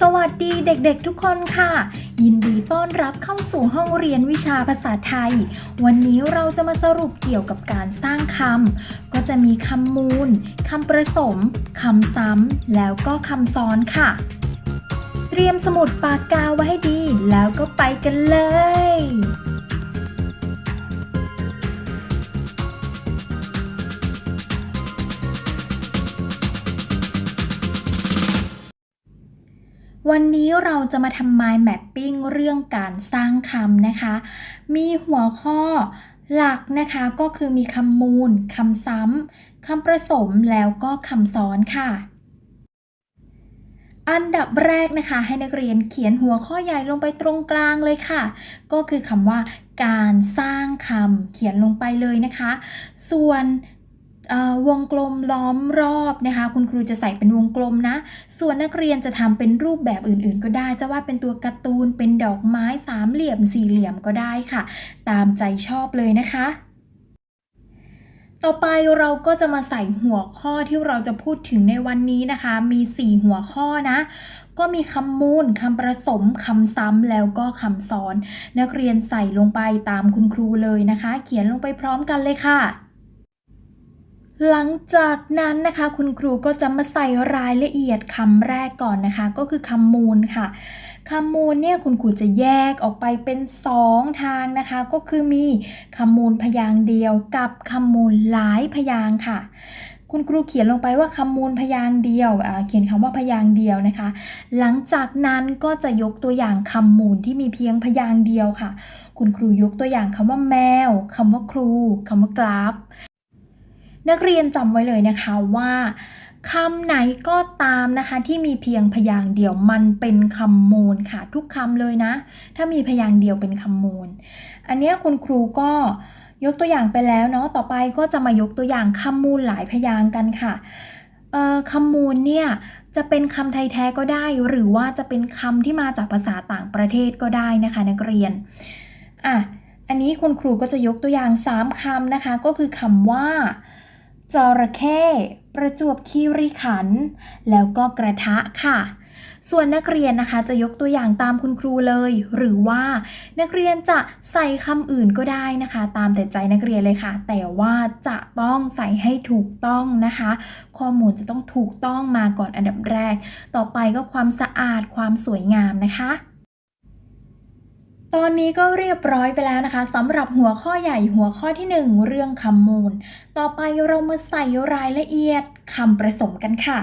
สวัสดีเด็กๆทุกคนค่ะ ยินดีต้อนรับเข้าสู่ห้องเรียนวิชาภาษาไทย วันนี้เราจะมาสรุปเกี่ยวกับการสร้างคำก็จะมีคำมูลคำประสมคำซ้ำแล้วก็คำซ้อนค่ะ เตรียมสมุดปากกาไว้ให้ดี แล้วก็ไปกันเลย วันนี้เราจะมาทำ mind mapping เรื่องการสร้างคำนะคะ มีหัวข้อหลักนะคะก็คือมีคำมูลคำซ้ำคำประสมแล้วก็คำซ้อนค่ะ อันดับแรกนะคะ ให้นักเรียนเขียนหัวข้อใหญ่ลงไปตรงกลางเลยค่ะ ก็คือคำว่าการสร้างคำเขียนลงไปเลยนะคะ ส่วน วงกลมล้อมรอบนะคะ คุณครูจะใส่เป็นวงกลมนะ ส่วนนักเรียนจะทำเป็นรูปแบบอื่นๆ ก็ได้ จะว่าเป็นตัวการ์ตูน เป็นดอกไม้สามเหลี่ยมสี่เหลี่ยมก็ได้ค่ะ ตามใจชอบเลยนะคะต่อไปเราก็จะมาใส่หัวข้อที่เราจะพูดถึงในวันนี้นะคะ มี 4 หัวข้อนะ ก็มีคำมูลคำประสมคำซ้ำแล้วก็คำซ้อน นักเรียนใส่ลงไปตามคุณครูเลยนะคะ เขียนลงไปพร้อมกันเลยค่ะ หลังจากนั้นนะคะ คุณครูก็จะมาใส่รายละเอียดคำแรกก่อนนะคะ ก็คือคำมูลค่ะคำมูลเนี่ยคุณครูจะแยกออกไปเป็น 2 ทางนะคะ ก็คือมีคำมูลพยางเดียวกับคำมูลหลายพยางค่ะ คุณครูเขียนลงไปว่าคำมูลพยางเดียวเขียนคำว่าพยางเดียวนะคะ หลังจากนั้นก็จะยกตัวอย่างคำมูลที่มีเพียงพยางเดียวค่ะ คุณครูยกตัวอย่างคำว่าแมวคำว่าครูคำว่ากราฟ นักเรียนจำไว้เลยนะคะว่าคำไหนก็ตามนะคะที่มีเพียงพยางค์เดียวมันเป็นคำมูลค่ะ ทุกคำเลยนะ ถ้ามีพยางค์เดียวเป็นคำมูล อันนี้คุณครูก็ยกตัวอย่างไปแล้วเนาะต่อไปก็จะมายกตัวอย่างคำมูลหลายพยางค์กันค่ะคำมูลเนี่ยจะเป็นคำไทยแท้ก็ได้ หรือว่าจะเป็นคำที่มาจากภาษาต่างประเทศก็ได้นะคะนักเรียนอะอันนี้คุณครูก็จะยกตัวอย่าง 3คำนะคะ ก็คือคำว่า จระเข้ ประจวบคีรีขันธ์แล้วก็กระทะค่ะ ส่วนนักเรียนนะคะจะยกตัวอย่างตามคุณครูเลย หรือว่านักเรียนจะใส่คำอื่นก็ได้นะคะ ตามแต่ใจนักเรียนเลยค่ะ แต่ว่าจะต้องใส่ให้ถูกต้องนะคะ ข้อมูลจะต้องถูกต้องมาก่อนอันดับแรก ต่อไปก็ความสะอาดความสวยงามนะคะ ตอนนี้ก็เรียบร้อยไปแล้วนะคะสำหรับหัวข้อใหญ่หัวข้อที่ 1 เรื่องคำมูล ต่อไปเรามาใส่รายละเอียดคำประสมกันค่ะ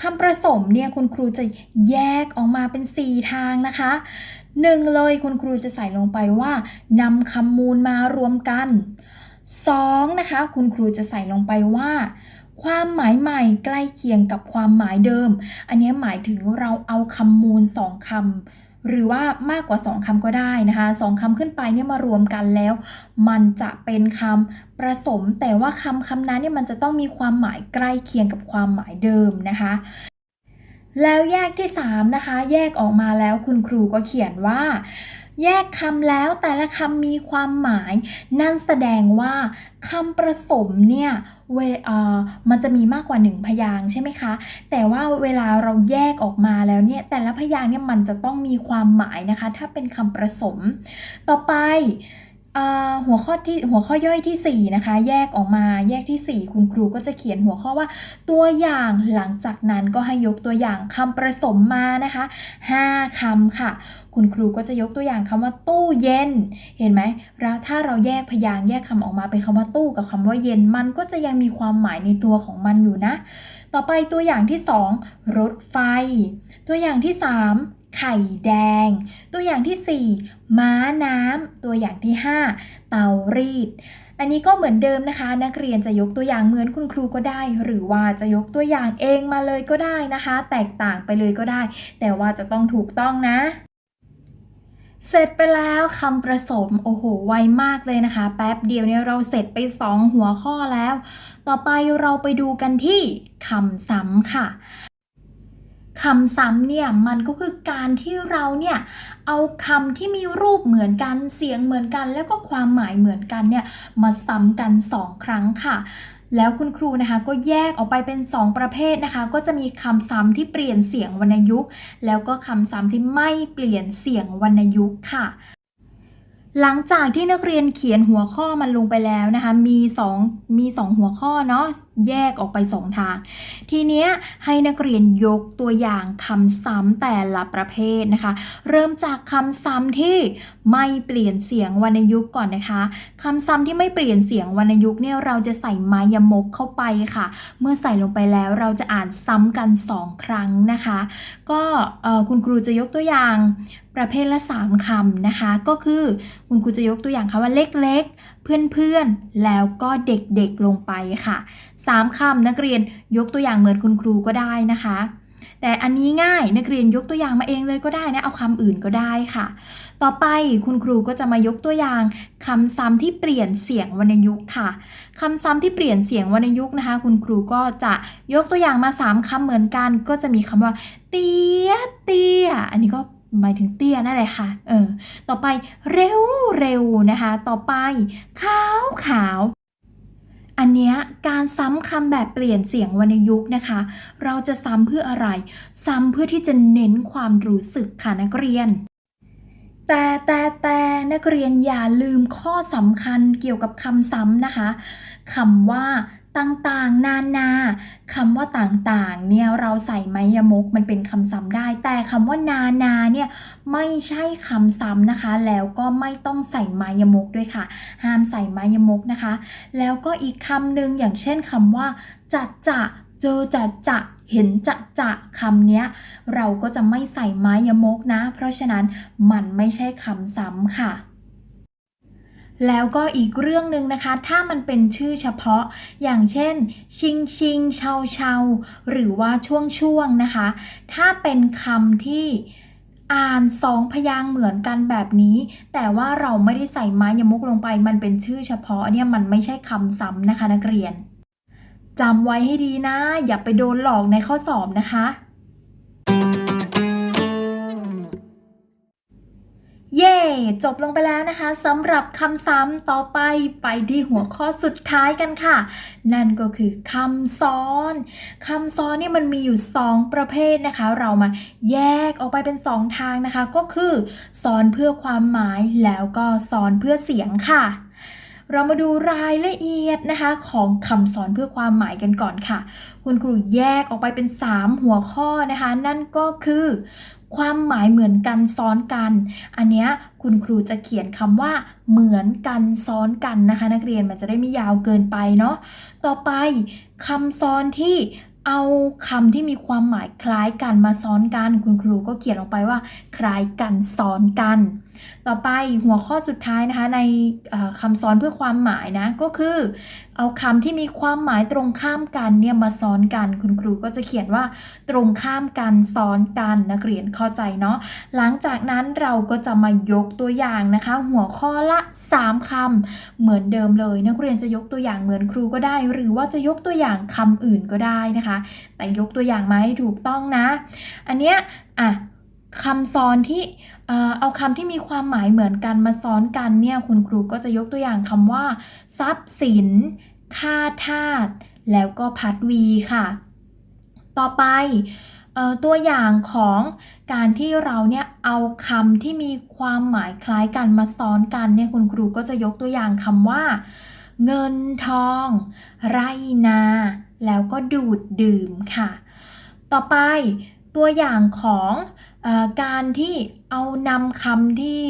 คำประสมเนี่ยคุณครูจะแยกออกมาเป็น 4 ทางนะคะหนึ่งเลยคุณครูจะใส่ลงไปว่านำคำมูลมารวมกันสองนะคะคุณครูจะใส่ลงไปว่า ความหมายใหม่ใกล้เคียงกับความหมายเดิม อันนี้หมายถึงเราเอาคำมูลสองคำ หรือว่ามากกว่า 2คำก็ได้นะคะสองคำขึ้นไปเนี่ยมารวมกันแล้ว มันจะเป็นคำประสม แต่ว่าคำคำนั้นเนี่ยมันจะต้องมีความหมายใกล้เคียงกับความหมายเดิมนะคะแล้วแยกที่ 3 นะคะ แยกออกมาแล้วคุณครูก็เขียนว่า แยกคำแล้วแต่ละคำมีความหมาย นั่นแสดงว่าคำประสมเนี่ยเวเออมันจะมีมากกว่าหนึ่งพยางค์ใช่ไหมคะ แต่ว่าเวลาเราแยกออกมาแล้วเนี่ยแต่ละพยางค์เนี่ยมันจะต้องมีความหมายนะคะ ถ้าเป็นคำประสม ต่อไป อ่าหัวข้อที่หัวข้อย่อยที่ 4 นะคะ แยกออกมาแยกที่ 4 คุณครูก็จะเขียนหัวข้อว่า ตัวอย่างหลังจากนั้นก็ให้ยกตัวอย่างคำประสมมานะคะ 5คำค่ะ คุณครูก็จะยกตัวอย่างคำว่าตู้เย็น เห็นไหมถ้าเราแยกพยางค์แยกคำออกมาเป็นคำว่าตู้กับคำว่าเย็น มันก็จะยังมีความหมายในตัวของมันอยู่นะ ต่อไปตัวอย่างที่ 2 รถไฟ ตัวอย่างที่ 3 ไข่แดง ตัวอย่างที่ 4 ม้าน้ำ ตัวอย่างที่ 5 เตารีด อันนี้ก็เหมือนเดิมนะคะ นักเรียนจะยกตัวอย่างเหมือนคุณครูก็ได้ หรือว่าจะยกตัวอย่างเองมาเลยก็ได้นะคะ แตกต่างไปเลยก็ได้ แต่ว่าจะต้องถูกต้องนะเสร็จไปแล้วคำประสมโอ้โหไวมากเลยนะคะ แป๊บเดียวเนี่ยเราเสร็จไป 2 หัวข้อแล้ว ต่อไปเราไปดูกันที่คำซ้ำค่ะ คำซ้ำเนี่ยมันก็คือการที่เราเนี่ยเอาคำที่มีรูปเหมือนกันเสียงเหมือนกัน แล้วก็ความหมายเหมือนกันเนี่ยมาซ้ำกันสองครั้งค่ะแล้วคุณครูนะคะก็แยกออกไปเป็น 2 ประเภทนะคะ ก็จะมีคำซ้ำที่เปลี่ยนเสียงวรรณยุกต์ แล้วก็คำซ้ำที่ไม่เปลี่ยนเสียงวรรณยุกต์ค่ะ หลังจากที่นักเรียนเขียนหัวข้อมันลงไปแล้วนะคะ มี2มี2หัวข้อเนาะแยกออกไป 2 ทาง ทีเนี้ยให้นักเรียนยกตัวอย่างคำซ้ำแต่ละประเภทนะคะ เริ่มจากคำซ้ำที่ไม่เปลี่ยนเสียงวรรณยุกต์ก่อนนะคะคำซ้ำที่ไม่เปลี่ยนเสียงวรรณยุกต์เนี่ยเราจะใส่ไมายมกเข้าไปค่ะ เมื่อใส่ลงไปแล้วเราจะอ่านซ้ำกัน 2 ครั้งนะคะ ก็คุณครูจะยกตัวอย่าง ประเภทละ 3คำนะคะ ก็คือคุณครูจะยกตัวอย่างคำว่าเล็กๆ เพื่อนๆ แล้วก็เด็กๆลงไปค่ะ 3คำนักเรียนยกตัวอย่างเหมือนคุณครูก็ได้นะคะ แต่อันนี้ง่ายนักเรียนยกตัวอย่างมาเองเลยก็ได้นะ เอาคำอื่นก็ได้ค่ะ ต่อไปคุณครูก็จะมายกตัวอย่างคำซ้ำที่เปลี่ยนเสียงวรรณยุกต์ค่ะคำซ้ำที่เปลี่ยนเสียงวรรณยุกต์นะคะ คุณครูก็จะยกตัวอย่างมา 3คำเหมือนกัน ก็จะมีคำว่า เตี้ยเตี้ยอันนี้ก็ หมายถึงเตี้ยนั่นแหละค่ะ เออ ต่อไปเร็วเร็วนะคะ ต่อไป ขาวขาว อันเนี้ยการซ้ำคำแบบเปลี่ยนเสียงวรรณยุกต์นะคะ เราจะซ้ำเพื่ออะไร ซ้ำเพื่อที่จะเน้นความรู้สึกค่ะนักเรียน แต่แต่แต่นักเรียนอย่าลืมข้อสำคัญเกี่ยวกับคำซ้ำนะคะคำว่า ต่างๆ นานาคำว่าต่างๆ เนี่ยเราใส่ไมยมกมันเป็นคำซ้ำได้ แต่คำว่านานาเนี่ยไม่ใช่คำซ้ำนะคะ แล้วก็ไม่ต้องใส่ไมยมกด้วยค่ะ ห้ามใส่ไมยมกนะคะ แล้วก็อีกคำหนึ่งอย่างเช่นคำว่าจะจะเจอจะจะเห็นจะจะคำนี้เราก็จะไม่ใส่ไมยมกนะ เพราะฉะนั้นมันไม่ใช่คำซ้ำค่ะ แล้วก็อีกเรื่องหนึ่งนะคะ ถ้ามันเป็นชื่อเฉพาะ อย่างเช่น ชิงชิงเชาเชาหรือว่าช่วงช่วงนะคะ ถ้าเป็นคำที่อ่านสองพยางเหมือนกันแบบนี้ แต่ว่าเราไม่ได้ใส่ไม้ยมุกลงไป มันเป็นชื่อเฉพาะเนี่ยมันไม่ใช่คำซ้ำนะคะนักเรียนจำไว้ให้ดีนะ อย่าไปโดนหลอกในข้อสอบนะคะ เย่จบลงไปแล้วนะคะสำหรับคำซ้ำต่อไปไปที่หัวข้อสุดท้ายกันค่ะ นั่นก็คือคำซ้อนคำซ้อนนี่มันมีอยู่ 2 ประเภทนะคะ เรามาแยกออกไปเป็น 2 ทางนะคะ ก็คือซ้อนเพื่อความหมายแล้วก็ซ้อนเพื่อเสียงค่ะเรามาดูรายละเอียดนะคะของคำสอนเพื่อความหมายกันก่อนค่ะ คุณครูแยกออกไปเป็น 3 หัวข้อนะคะ นั่นก็คือ ความหมายเหมือนกันซ้อนกัน อันเนี้ยคุณครูจะเขียนคำว่า เหมือนกันซ้อนกันนะคะ นักเรียนมันจะได้ไม่ยาวเกินไปเนาะต่อไปคำซ้อนที่เอาคำที่มีความหมายคล้ายกันมาซ้อนกัน คุณครูก็เขียนลงไปว่า คล้ายกันซ้อนกัน ต่อไปหัวข้อสุดท้ายนะคะในคำซ้อนเพื่อความหมายนะก็คือ เอาคำที่มีความหมายตรงข้ามกันเนี่ยมาซ้อนกันคุณครูก็จะเขียนว่าตรงข้ามกันซ้อนกันนักเรียนเข้าใจเนาะหลังจากนั้นเราก็จะมายกตัวอย่างนะคะ หัวข้อละ 3คำเหมือนเดิมเลย นักเรียนจะยกตัวอย่างเหมือนครูก็ได้ หรือว่าจะยกตัวอย่างคำอื่นก็ได้นะคะ แต่ยกตัวอย่างมาให้ถูกต้องนะ อันเนี้ยอะ คำซ้อนที่เอาคำที่มีความหมายเหมือนกันมาซ้อนกันเนี่ยคุณครูก็จะยกตัวอย่างคำว่า ทรัพย์สิน ค่าทาสแล้วก็พัดวีค่ะ ต่อไปตัวอย่างของการที่เราเนี่ยเอาคำที่มีความหมายคล้ายกันมาซ้อนกันเนี่ยคุณครูก็จะยกตัวอย่างคำว่า เงินทอง ไรนา แล้วก็ดูดดื่มค่ะ ต่อไปตัวอย่างของ การที่เอานำคำที่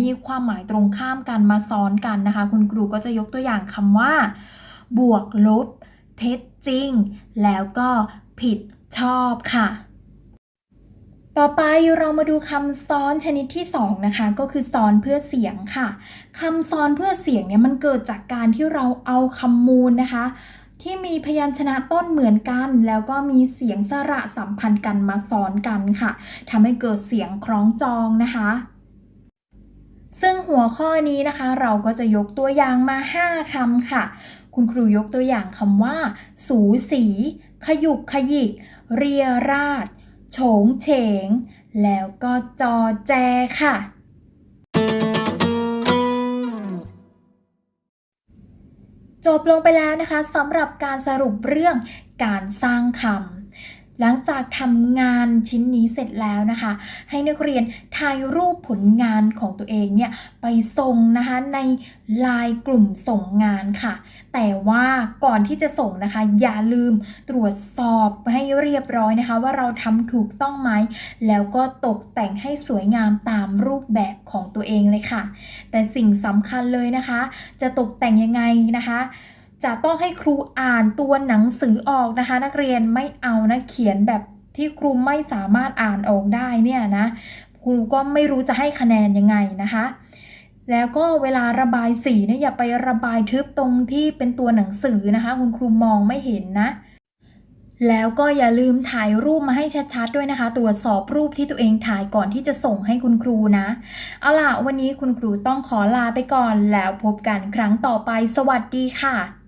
มีความหมายตรงข้ามกันมาซ้อนกันนะคะ คุณครูก็จะยกตัวอย่างคำว่า บวกลบ เท็จจริง แล้วก็ผิดชอบค่ะ ต่อไปเรามาดูคำซ้อนชนิดที่สองนะคะ ก็คือซ้อนเพื่อเสียงค่ะคำซ้อนเพื่อเสียงเนี่ยมันเกิดจากการที่เราเอาคำมูลนะคะ ที่มีพยัญชนะต้นเหมือนกัน แล้วก็มีเสียงสระสัมพันธ์กันมาซ้อนกันค่ะทำให้เกิดเสียงคล้องจองนะคะ ซึ่งหัวข้อนี้นะคะ เราก็จะยกตัวอย่างมา 5คำค่ะ คุณครูยกตัวอย่างคำว่า สูสี ขยุกขยิก เรียราดโฉงเฉง แล้วก็จอแจค่ะ จบลงไปแล้วนะคะสำหรับการสรุปเรื่องการสร้างคำ หลังจากทำงานชิ้นนี้เสร็จแล้วนะคะ ให้นักเรียนถ่ายรูปผลงานของตัวเองเนี่ยไปส่งนะคะในไลน์กลุ่มส่งงานค่ะ แต่ว่าก่อนที่จะส่งนะคะ อย่าลืมตรวจสอบให้เรียบร้อยนะคะ ว่าเราทำถูกต้องไหม แล้วก็ตกแต่งให้สวยงามตามรูปแบบของตัวเองเลยค่ะ แต่สิ่งสำคัญเลยนะคะ จะตกแต่งยังไงนะคะ จะต้องให้ครูอ่านตัวหนังสือออกนะคะ นักเรียนไม่เอานะเขียนแบบที่ครูไม่สามารถอ่านออกได้เนี่ยนะครูก็ไม่รู้จะให้คะแนนยังไงนะคะ แล้วก็เวลาระบายสีเนี่ยอย่าไประบายทึบตรงที่เป็นตัวหนังสือนะคะ คุณครูมองไม่เห็นนะ แล้วก็อย่าลืมถ่ายรูปมาให้ชัดๆด้วยนะคะ ตรวจสอบรูปที่ตัวเองถ่ายก่อนที่จะส่งให้คุณครูนะ เอาล่ะวันนี้คุณครูต้องขอลาไปก่อนแล้วพบกันครั้งต่อไป สวัสดีค่ะ